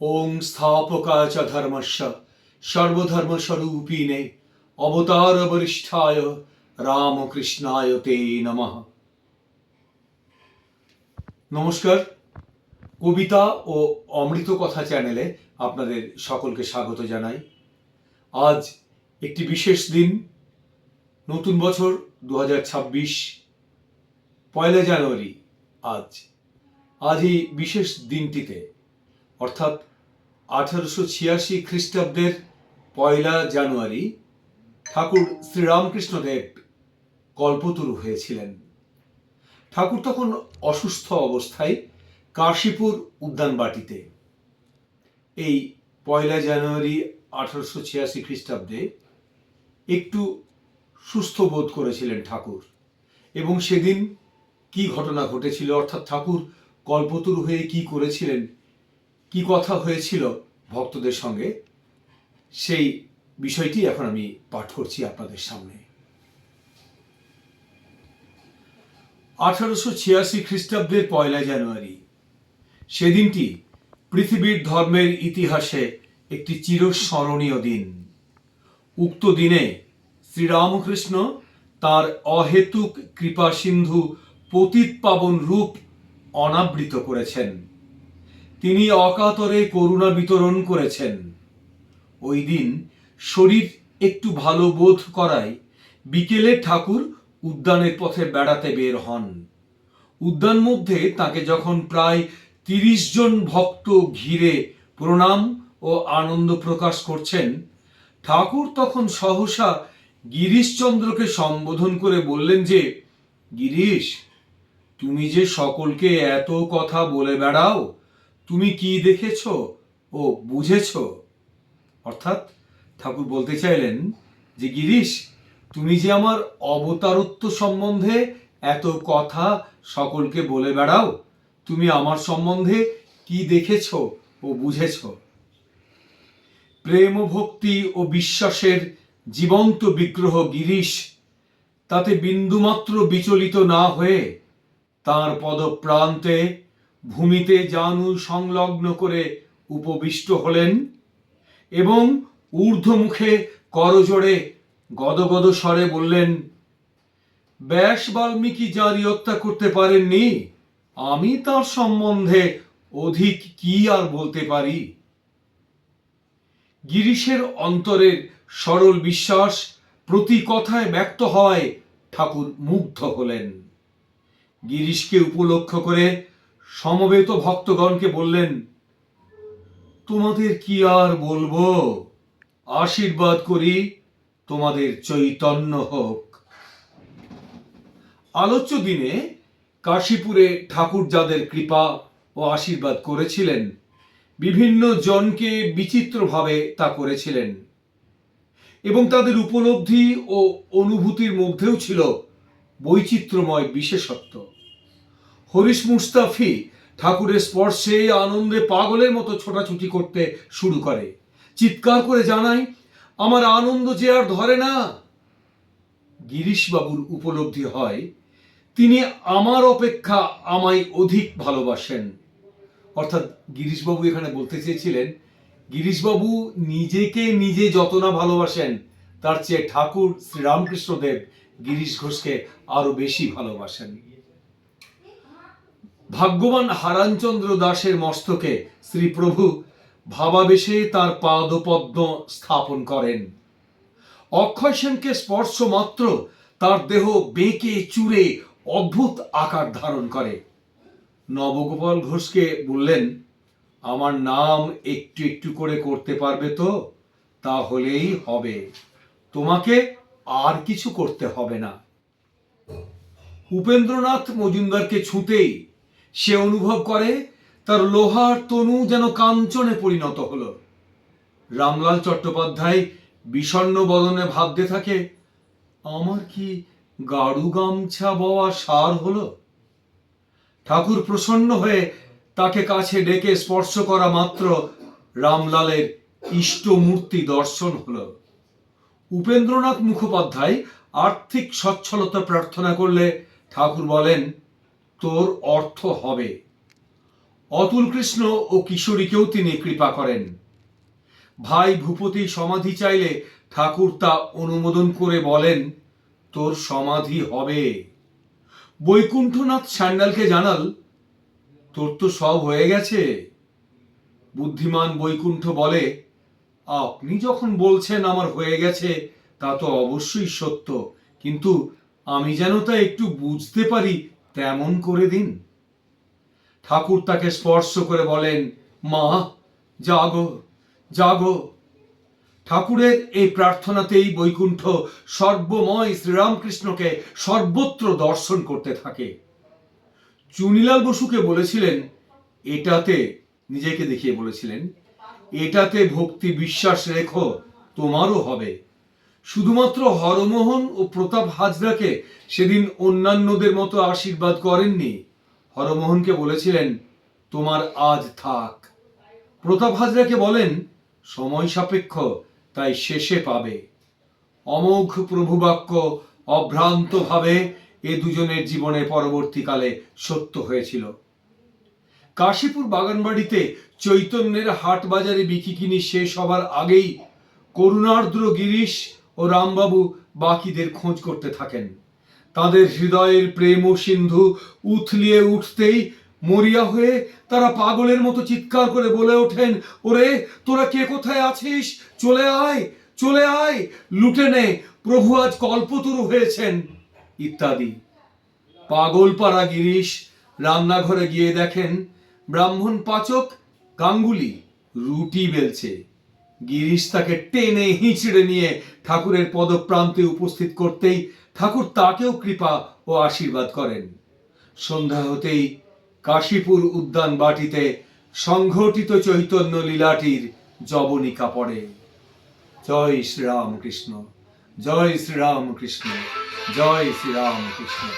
ওং স্থাপকায় চ ধর্মস্য সর্বধর্মস্বরূপিণে অবতার বরিষ্ঠায় রামকৃষ্ণায় তে নমঃ। নমস্কার। কবিতা ও অমৃত কথা চ্যানেলে আপনাদের সকলকে স্বাগত জানাই। আজ একটি বিশেষ দিন, নতুন বছর দু হাজার ছাব্বিশ, পয়লা জানুয়ারি আজ। আজ এই বিশেষ দিনটিতে অর্থাৎ আঠারোশো ছিয়াশি খ্রিস্টাব্দের পয়লা জানুয়ারি ঠাকুর শ্রীরামকৃষ্ণদেব কল্পতরু হয়েছিলেন। ঠাকুর তখন অসুস্থ অবস্থায় কাশীপুর উদ্যানবাটিতে। এই পয়লা জানুয়ারি আঠারোশো ছিয়াশি খ্রিস্টাব্দে একটু সুস্থ বোধ করেছিলেন ঠাকুর এবং সেদিন কি ঘটনা ঘটেছিল? অর্থাৎ ঠাকুর কল্পতরু হয়ে কি করেছিলেন? কি কথা হয়েছিল ভক্তদের সঙ্গে, সেই বিষয়টি এখন আমি পাঠ করছি আপনাদের সামনে। আঠারোশো ছিয়াশি খ্রিস্টাব্দের পয়লা জানুয়ারি, সেদিনটি পৃথিবীর ধর্মের ইতিহাসে একটি চিরস্মরণীয় দিন। উক্ত দিনে শ্রীরামকৃষ্ণ তার অহেতুক কৃপা সিন্ধু পতিত পাবন রূপ অনাবৃত করেছেন। তিনি অকাতরে করুণা বিতরণ করেছেন। ওই দিন শরীর একটু ভালো বোধ করায় বিকেলে ঠাকুর উদ্যানের পথে বেড়াতে বের হন। উদ্যান মধ্যে তাকে যখন প্রায় তিরিশ জন ভক্ত ঘিরে প্রণাম ও আনন্দ প্রকাশ করছেন, ঠাকুর তখন সহসা গিরিশচন্দ্রকে সম্বোধন করে বললেন যে, গিরিশ, তুমি যে সকলকে এত কথা বলে বেড়াও তুমি কি দেখেছ ও বুঝেছ? অর্থাৎ ঠাকুর বলতে চাইলেন যে, গিরিশ, তুমি যে আমার অবতারত্ব সম্বন্ধে এত কথা সকলকে বলে বেড়াও, তুমি আমার সম্বন্ধে কি দেখেছ ও বুঝেছ? প্রেম ভক্তি ও বিশ্বাসের জীবন্ত বিগ্রহ গিরিশ, তাতে বিন্দুমাত্র বিচলিত না হয়ে তার পদপ্রান্তে ভূমিতে জানু সংলগ্ন করে উপবিষ্ট হলেন এবং ঊর্ধ্বমুখে করজোড়ে গদগদ স্বরে বললেন, ব্যাস বাল্মীকি যাঁর হত্যা করতে পারেননি, আমি তার সম্বন্ধে অধিক কি আর বলতে পারি? গিরিশের অন্তরের সরল বিশ্বাস প্রতি কথায় ব্যক্ত হয় ঠাকুর মুগ্ধ হলেন। গিরিশকে উপলক্ষ করে সমবেত ভক্তগণকে বললেন, তোমাদের কি আর বলব? আশীর্বাদ করি তোমাদের চৈতন্য হোক। আলোচ্য দিনে কাশীপুরে ঠাকুর যাদের কৃপা ও আশীর্বাদ করেছিলেন। বিভিন্ন জনকে বিচিত্রভাবে তা করেছিলেন। এবং তাদের উপলব্ধি ও অনুভূতির মধ্যেও ছিল বৈচিত্র্যময় বিশেষত্ব। হরিশ মুস্তাফি ঠাকুরের স্পর্শে আনন্দে পাগলের মতো ছোটাছুটি করতে শুরু করে। চিৎকার করে জানাই আমার আনন্দ যে আর ধরে না। গিরিশবাবুর উপলব্ধি হয়, তিনি আমার অপেক্ষা আমায় অধিক ভালোবাসেন। অর্থাৎ গিরিশবাবু এখানে বলতে চেয়েছিলেন, গিরিশবাবু নিজেকে নিজে যত না ভালোবাসেন, তার চেয়ে ঠাকুর শ্রীরামকৃষ্ণদেব গিরিশ ঘোষকে আরও বেশি ভালোবাসেন। ভাগ্যবান হারানচন্দ্র দাসের মস্তকে শ্রীপ্রভু ভাবাবেশে তার পাদপদ্ম স্থাপন করেন। অক্ষয় সেনকে স্পর্শ মাত্র তার দেহ বেঁকে চুরে অদ্ভুত আকার ধারণ করে। নবগোপাল ঘোষকে বললেন, আমার নাম একটু একটু করে করতে পারবে তো? তাহলেই হবে। তোমাকে আর কিছু করতে হবে না। উপেন্দ্রনাথ মজুমদারকে ছুঁতেই সে অনুভব করে, তার লোহার তনু যেন কাঞ্চনে পরিণত হল। রামলাল চট্টোপাধ্যায় বিষণ্ণ বদনে ভাবতে থাকে, আমার কি গাড়ু গামছা বওয়া সার হলো? ঠাকুর প্রসন্ন হয়ে তাকে কাছে ডেকে স্পর্শ করা মাত্র রামলালের ইষ্ট মূর্তি দর্শন হল। উপেন্দ্রনাথ মুখোপাধ্যায় আর্থিক সচ্ছলতা প্রার্থনা করলে ঠাকুর বলেন তোর অর্থ হবে। অতুল কৃষ্ণ ও কিশোরীকেও তিনি কৃপা করেন। ভাই ভূপতি সমাধি চাইলে ঠাকুর তা অনুমোদন করে বলেন, তোর সমাধি হবে। বৈকুণ্ঠনাথ স্যান্ডালকে জানাল, তোর তো সব হয়ে গেছে। বুদ্ধিমান বৈকুণ্ঠ বলে, আপনি যখন বলছেন আমার হয়ে গেছে, তা তো অবশ্যই সত্য। কিন্তু আমি যেন তা একটু বুঝতে পারি তেমন করে দিন। ঠাকুর তাকে স্পর্শ করে বলেন, মা, জাগো জাগো। ঠাকুরের এই প্রার্থনাতেই বৈকুণ্ঠ সর্বময় শ্রীরামকৃষ্ণকে সর্বত্র দর্শন করতে থাকে। চুনিলাল বসুকে বলেছিলেন, এটাতে, নিজেকে দেখিয়ে বলেছিলেন, এটাতে ভক্তি বিশ্বাস রেখো, তোমারও হবে। শুধুমাত্র হরমোহন ও প্রতাপ হাজরাকে সেদিন অন্যান্যদের মতো আশীর্বাদ করেননি। হরমোহনকে বলেছিলেন, তোমার আজ থাক। প্রতাপ হাজরাকে বলেন, সময় সাপেক্ষ, তাই শেষে পাবে। অমোঘ প্রভুবাক্য অভ্রান্তভাবে এ দুজনের জীবনে পরবর্তীকালে সত্য হয়েছিল। কাশীপুর বাগানবাড়িতে চৈতন্যের হাট বাজারে বিকিকিনি শেষ হবার আগেই করুণার্দ্র গিরিশ ও রামবাবু বাকিদের খোঁজ করতে থাকেন। তাদের হৃদয়ের প্রেম ও সিন্ধু উথলিয়ে উঠতেই মরিয়া হয়ে তারা পাগলের মতো চিৎকার করে বলে ওঠেন, ওরে, তোরা কে কোথায় আছিস? চলে আয় চলে আয়, লুটে নে, প্রভু আজ কল্পতরু হয়েছেন। ইত্যাদি। পাগলপাড়া গিরিশ রান্নাঘরে গিয়ে দেখেন ব্রাহ্মণ পাচক গাঙ্গুলি রুটি বেলছে। গিরিশ তাকে টেনে হিঁচড়ে নিয়ে ঠাকুরের পদপ্রান্তে উপস্থিত করতেই ঠাকুর তাকেও কৃপা ও আশীর্বাদ করেন। সন্ধ্যা হতেই কাশীপুর উদ্যান বাটিতে সংঘটিত চৈতন্য লীলাটির জবনিকা পড়ে। জয় শ্রীরাম কৃষ্ণ জয় শ্রীরাম কৃষ্ণ জয় শ্রীরাম কৃষ্ণ